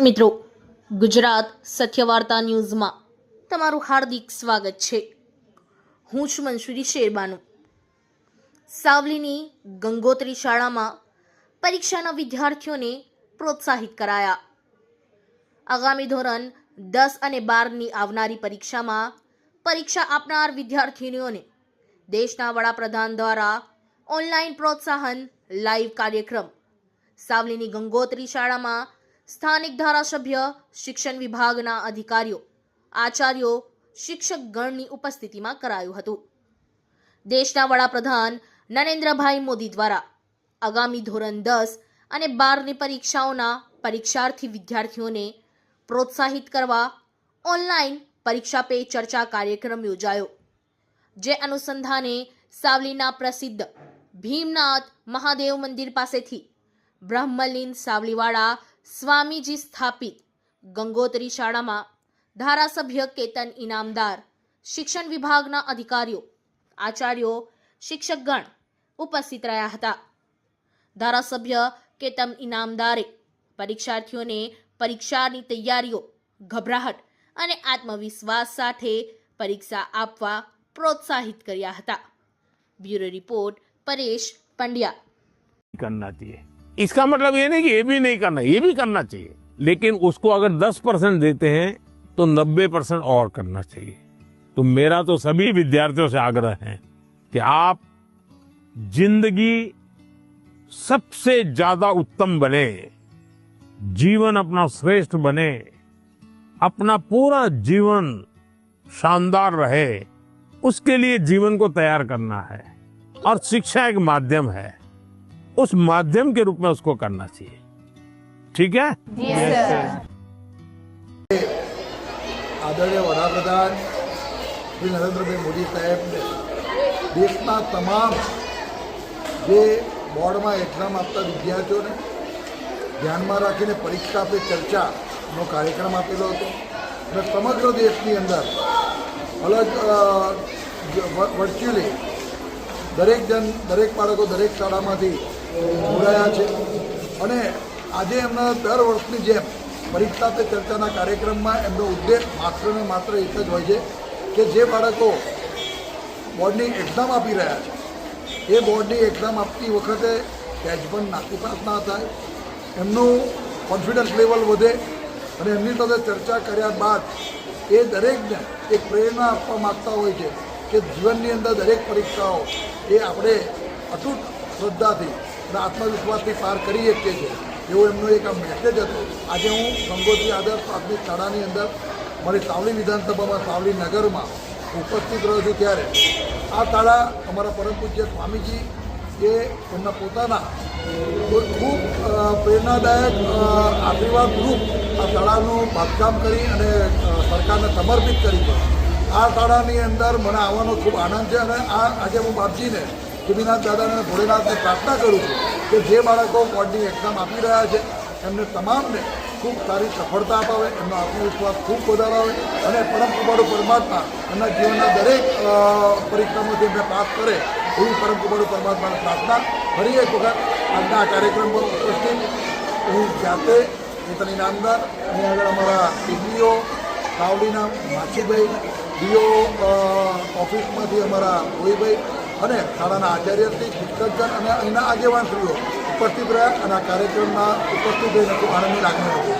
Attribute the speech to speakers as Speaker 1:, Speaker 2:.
Speaker 1: મિત્રો, ગુજરાત સત્યવાર્તા ન્યૂઝમાં તમારું હાર્દિક સ્વાગત છે. હું છું મંશુરી શેરબાનુ. સાવલીની ગંગોત્રી શાળામાં પરીક્ષાના વિદ્યાર્થીઓને પ્રોત્સાહિત કરાયા. આગામી ધોરણ દસ અને બારની આવનારી પરીક્ષામાં પરીક્ષા આપનાર વિદ્યાર્થીનીઓને દેશના વડાપ્રધાન દ્વારા ઓનલાઈન પ્રોત્સાહન લાઈવ કાર્યક્રમ. સાવલીની ગંગોત્રી શાળામાં સ્થાનિક ધારાસભ્ય, શિક્ષણ વિભાગના અધિકારીઓ, આચાર્યો, શિક્ષકગણની ઉપસ્થિતિમાં કરાયું હતું. દેશના વડાપ્રધાન નરેન્દ્રભાઈ મોદી દ્વારા આગામી ધોરણ દસ અને બારની પરીક્ષાઓના પરીક્ષાર્થી વિદ્યાર્થીઓને પ્રોત્સાહિત કરવા ઓનલાઈન પરીક્ષા પે ચર્ચા કાર્યક્રમ યોજાયો, જે અનુસંધાને સાવલીના પ્રસિદ્ધ ભીમનાથ મહાદેવ મંદિર પાસેથી બ્રહ્મલીન સાવલીવાળા સ્વામીજી સ્થાપિત. ગંગોત્રી શાળામાં ધારાસભ્ય કેતન ઇનામદાર, શિક્ષણ વિભાગના અધિકારીઓ, આચાર્યો, શિક્ષકગણ ઉપસ્થિત રહ્યા હતા. ધારાસભ્ય કેતન ઇનામદારે પરીક્ષાર્થીઓને પરીક્ષાની તૈયારીઓ, ગભરાહટ અને આત્મવિશ્વાસ સાથે પરીક્ષા આપવા પ્રોત્સાહિત કર્યા હતા. Bureau report
Speaker 2: Paresh Pandya. इसका मतलब ये नहीं कि ये भी नहीं करना, ये भी करना चाहिए। लेकिन उसको अगर 10 परसेंट देते हैं तो 90 परसेंट और करना चाहिए। तो मेरा तो सभी विद्यार्थियों से आग्रह है कि आप ज़िंदगी सबसे ज़्यादा उत्तम बने, जीवन अपना श्रेष्ठ बने, अपना पूरा जीवन शानदार रहे, उसके लिए जीवन को तैयार करना है। और शिक्षा एक माध्यम है। उस माध्यम के रूप में उसको करना चाहिए ठीक है
Speaker 3: આદરણીય વડાપ્રધાન શ્રી નરેન્દ્રભાઈ મોદી સાહેબને દેશના તમામ જે બોર્ડમાં એક્ઝામ આપતા વિદ્યાર્થીઓને ધ્યાનમાં રાખીને પરીક્ષા પે ચર્ચાનો કાર્યક્રમ આપેલો હતો અને સમગ્ર દેશની અંદર અલગ વર્ચ્યુઅલી દરેક જણ દરેક બાળકો દરેક શાળામાંથી જોડાયા છે. અને આજે એમના દર વર્ષની જેમ પરીક્ષા પે ચર્ચાના કાર્યક્રમમાં એમનો ઉદ્દેશ માત્ર ને માત્ર એક જ હોય છે કે જે બાળકો બોર્ડની એક્ઝામ આપી રહ્યા છે. એ બોર્ડની એક્ઝામ આપતી વખતે સહેજ પણ નાસીપાસ ના થાય, એમનું કોન્ફિડન્સ લેવલ વધે અને એમની સાથે ચર્ચા કર્યા બાદ એ દરેકને એક પ્રેરણા આપવા માગતા હોય છે કે જીવનની અંદર દરેક પરીક્ષાઓ એ આપણે અતૂટ શ્રદ્ધાથી અને આત્મવિશ્વાસથી પાર કરી શકીએ છીએ. એવો એમનો એક આ મેસેજ હતો. આજે હું ગંગોત્રી આદર્શ પ્રાથમિક શાળાની અંદર મારી સાવલી વિધાનસભામાં, સાવલી નગરમાં ઉપસ્થિત રહ્યો છું ત્યારે. આ શાળા અમારા પરમ પૂજ્ય સ્વામીજી એ એમના પોતાના ખૂબ પ્રેરણાદાયક આશીર્વાદરૂપ આશીર્વાદ રૂપ આ શાળાનું બાંધકામ કરી અને સરકારને સમર્પિત કરી છે. આ શાળાની અંદર મને આવવાનો ખૂબ આનંદ છે અને આ આજે હું બાપજીને સુધીનાથ દાદાને અને ભોળેનાથને પ્રાર્થના કરું છું કે જે બાળકો બોર્ડની એક્ઝામ આપી રહ્યા છે, એમને તમામને ખૂબ સારી સફળતા અપાવે, એમનો આત્મવિશ્વાસ ખૂબ વધારાવે અને પરમ કુમારો પરમાત્મા એમના જીવનના દરેક પરીક્ષામાંથી એમને પાસ કરે એવી પરમ કુમારો પરમાત્માને પ્રાર્થના. ફરી એક વખત આજના કાર્યક્રમ પર ઉપસ્થિત હું જાતે પોતાની નામદાર, અને આગળ અમારા ડીડીઓ સાવલીના માછીભાઈ, ડીઓ ઓફિસમાંથી અમારા ભોઈભાઈ અને શાળાના આચાર્યશ્રી, શિક્ષકગણ અને અહીંના આગેવાનશ્રીઓ ઉપસ્થિત રહ્યા અને આ કાર્યક્રમમાં ઉપસ્થિત રહીને ખૂબ આનંદની લાગણી હતી.